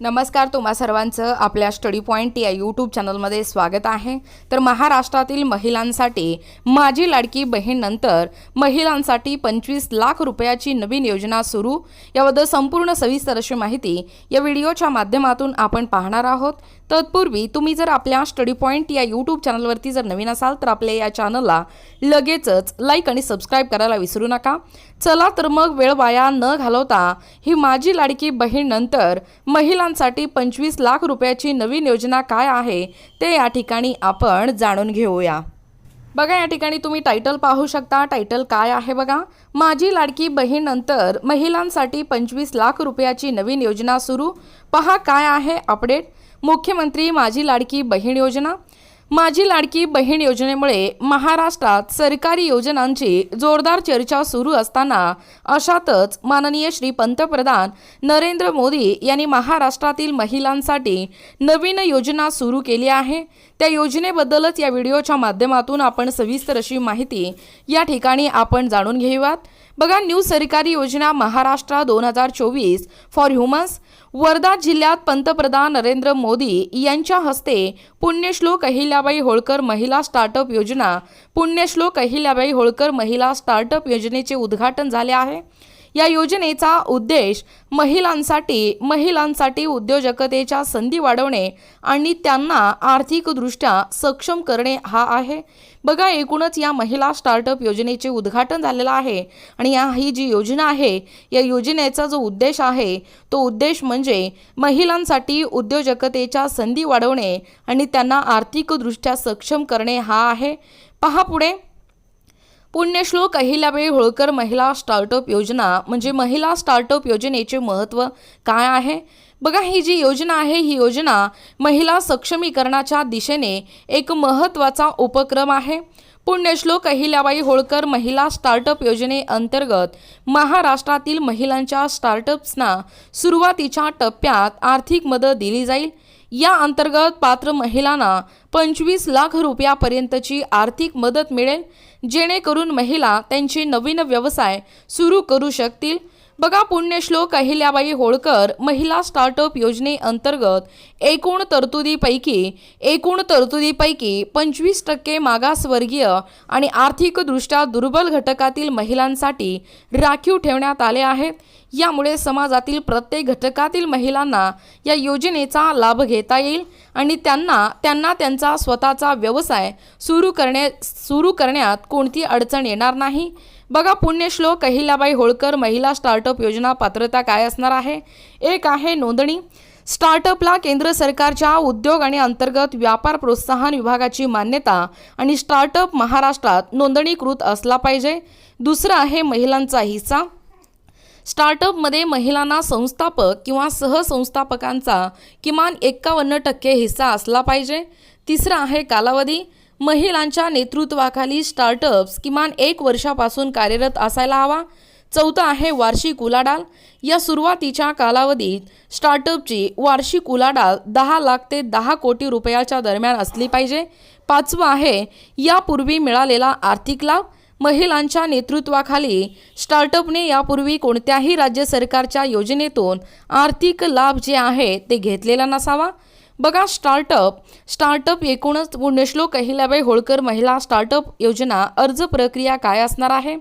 नमस्कार तुम्हा सर्वांचं आपल्या स्टडी पॉईंट या यूट्यूब चॅनलमध्ये स्वागत आहे. तर महाराष्ट्रातील महिलांसाठी माझी लाडकी बहीण नंतर महिलांसाठी पंचवीस लाख रुपयाची नवीन योजना सुरू. याबद्दल संपूर्ण सविस्तर अशी माहिती या व्हिडिओच्या माध्यमातून आपण पाहणार आहोत. तत्पूर्वी तुम्ही जर आपल्या स्टडी पॉईंट या यूट्यूब चॅनलवरती जर नवीन असाल तर आपल्या या चॅनलला लगेचच लाईक आणि सबस्क्राईब करायला विसरू नका. चला तर मग वेळ वाया न घालवता ही माझी लाडकी बहीण नंतर महिलांसाठी पंचवीस लाख रुपयाची नवीन योजना काय आहे ते या ठिकाणी आपण जाणून घेऊया. बघा या ठिकाणी तुम्ही टायटल पाहू शकता. टायटल काय आहे बघा? माझी लाडकी बहीणनंतर महिलांसाठी पंचवीस लाख रुपयाची नवीन योजना सुरू. पहा काय आहे अपडेट मुख्यमंत्री माझी लाडकी बहीण योजना. माझी लाडकी बहीण योजनेमुळे महाराष्ट्रात सरकारी योजनांची जोरदार चर्चा सुरू असताना अशातच माननीय श्री पंतप्रधान नरेंद्र मोदी यांनी महाराष्ट्रातील महिलांसाठी नवीन योजना सुरू केली आहे. त्या योजनेबद्दलच या व्हिडिओच्या माध्यमातून आपण सविस्तर अशी माहिती या ठिकाणी आपण जाणून घेऊयात. बघा न्यू सरकारी योजना महाराष्ट्र दोन हजार चोवीस फॉर ह्युमन्स वर्धा जिल्ह्यात पंतप्रधान नरेंद्र मोदी यांच्या हस्ते पुण्यश्लोक अहिल्याबाई होळकर महिला स्टार्टअप योजना. पुण्यश्लोक अहिल्याबाई होळकर महिला स्टार्टअप योजनेचे उद्घाटन झाले आहे. या योजनेचा उद्देश महिलांसाठी महिलांसाठी उद्योजकतेच्या संधी वाढवणे आणि त्यांना आर्थिकदृष्ट्या सक्षम करणे हा आहे. बघा एकूणच या महिला स्टार्टअप योजनेचे उद्घाटन झालेलं आहे आणि या ही जी योजना आहे या योजनेचा जो उद्देश आहे तो उद्देश म्हणजे महिलांसाठी उद्योजकतेच्या संधी वाढवणे आणि त्यांना आर्थिकदृष्ट्या सक्षम करणे हा आहे. पहा पुढे. पुण्यश्लोक अहिल्याबाई होळकर महिला स्टार्टअप योजना म्हणजे महिला स्टार्टअप योजनेचे महत्त्व काय आहे? बघा ही जी योजना आहे ही योजना महिला सक्षमीकरणाच्या दिशेने एक महत्त्वाचा उपक्रम आहे. पुण्यश्लोक अहिल्याबाई होळकर महिला स्टार्टअप योजनेअंतर्गत महाराष्ट्रातील महिलांच्या स्टार्टअप्सना सुरुवातीच्या टप्प्यात आर्थिक मदत दिली जाईल. या अंतर्गत पात्र महिलांना पंचवीस लाख रुपयापर्यंतची आर्थिक मदत मिळेल जेणेकरून महिला त्यांचे नवीन व्यवसाय सुरू करू शकतील. बघा पुण्यश्लोक अहिल्याबाई होळकर महिला स्टार्टअप योजनेअंतर्गत एकूण तरतुदीपैकी एकूण तरतुदीपैकी पंचवीस टक्के मागासवर्गीय आणि आर्थिकदृष्ट्या दुर्बल घटकातील महिलांसाठी राखीव ठेवण्यात आले आहेत. यामुळे समाजातील प्रत्येक घटकातील महिलांना या योजनेचा लाभ घेता येईल आणि त्यांना त्यांना त्यांचा स्वतःचा व्यवसाय सुरू करणे सुरू करण्यात कोणती अडचण येणार नाही. बघा पुण्यश्लोक अहिल्याबाई होळकर महिला स्टार्टअप योजना पात्रता काय असणार आहे? एक आहे नोंदणी. स्टार्टअपला केंद्र सरकारच्या उद्योग आणि अंतर्गत व्यापार प्रोत्साहन विभागाची मान्यता आणि स्टार्टअप महाराष्ट्रात नोंदणीकृत असला पाहिजे. दुसरं आहे महिलांचा हिस्सा. स्टार्टअपमध्ये महिलांना संस्थापक किंवा सहसंस्थापकांचा किमान एक्कावन्न टक्के हिस्सा असला पाहिजे. तिसरं आहे कालावधी. महिलांच्या नेतृत्वाखाली स्टार्टअप्स किमान एक वर्षापासून कार्यरत असायला हवा. चौथं आहे वार्षिक उलाढाल. या सुरुवातीच्या कालावधीत स्टार्टअपची वार्षिक उलाढाल दहा लाख ते दहा कोटी रुपयाच्या दरम्यान असली पाहिजे. पाचवं आहे यापूर्वी मिळालेला आर्थिक लाभ. महिलांच्या नेतृत्वाखाली स्टार्टअपने यापूर्वी कोणत्याही राज्य सरकारच्या योजनेतून आर्थिक लाभ जे आहे ते घेतलेला नसावा. बघा स्टार्टअप स्टार्टअप एकूणच पुण्यश्लोक अहिल्याबाई होळकर महिला स्टार्टअप योजना अर्ज प्रक्रिया काय असणार आहे?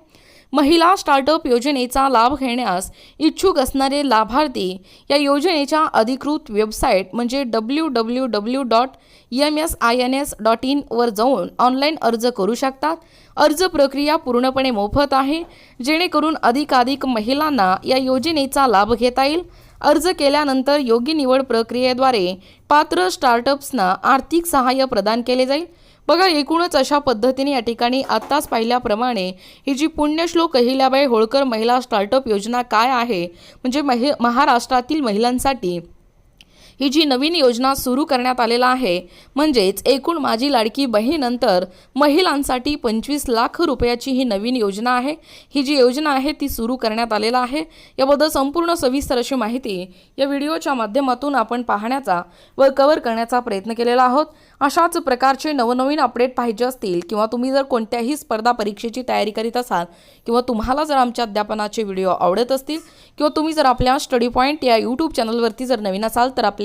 महिला स्टार्टअप योजनेचा लाभ घेण्यास इच्छुक असणारे लाभार्थी या योजनेच्या अधिकृत वेबसाईट म्हणजे W W W dot M S I N S dot इनवर जाऊन ऑनलाईन अर्ज करू शकतात. अर्ज प्रक्रिया पूर्णपणे मोफत आहे जेणेकरून अधिकाधिक महिलांना या योजनेचा लाभ घेता येईल. अर्ज केल्यानंतर योग्य निवड प्रक्रियेद्वारे पात्र स्टार्टअप्सना आर्थिक सहाय्य प्रदान केले जाईल. बघा एकूणच अशा पद्धतीने या ठिकाणी आत्ताच पाहिल्याप्रमाणे ही जी पुण्यश्लोक अहिल्याबाई होळकर महिला स्टार्टअप योजना काय आहे? म्हणजे महि महाराष्ट्रातील महिलांसाठी ही जी नवीन योजना सुरू करण्यात आलेला आहे म्हणजेच एकूण माझी लाडकी बहीणनंतर महिलांसाठी पंचवीस लाख रुपयाची ही नवीन योजना आहे. ही जी योजना आहे ती सुरू करण्यात आलेला आहे. याबद्दल संपूर्ण सविस्तर अशी माहिती या व्हिडिओच्या माध्यमातून आपण पाहण्याचा व कव्हर करण्याचा प्रयत्न केलेला आहोत. अशाच प्रकारचे नवनवीन अपडेट पाहिजे असतील किंवा तुम्ही जर कोणत्याही स्पर्धा परीक्षेची तयारी करीत असाल किंवा तुम्हाला जर आमच्या अध्यापनाचे व्हिडिओ आवडत असतील किंवा तुम्ही जर आपल्या स्टडी पॉईंट या यूट्यूब चॅनलवरती जर नवीन असाल तर आपल्या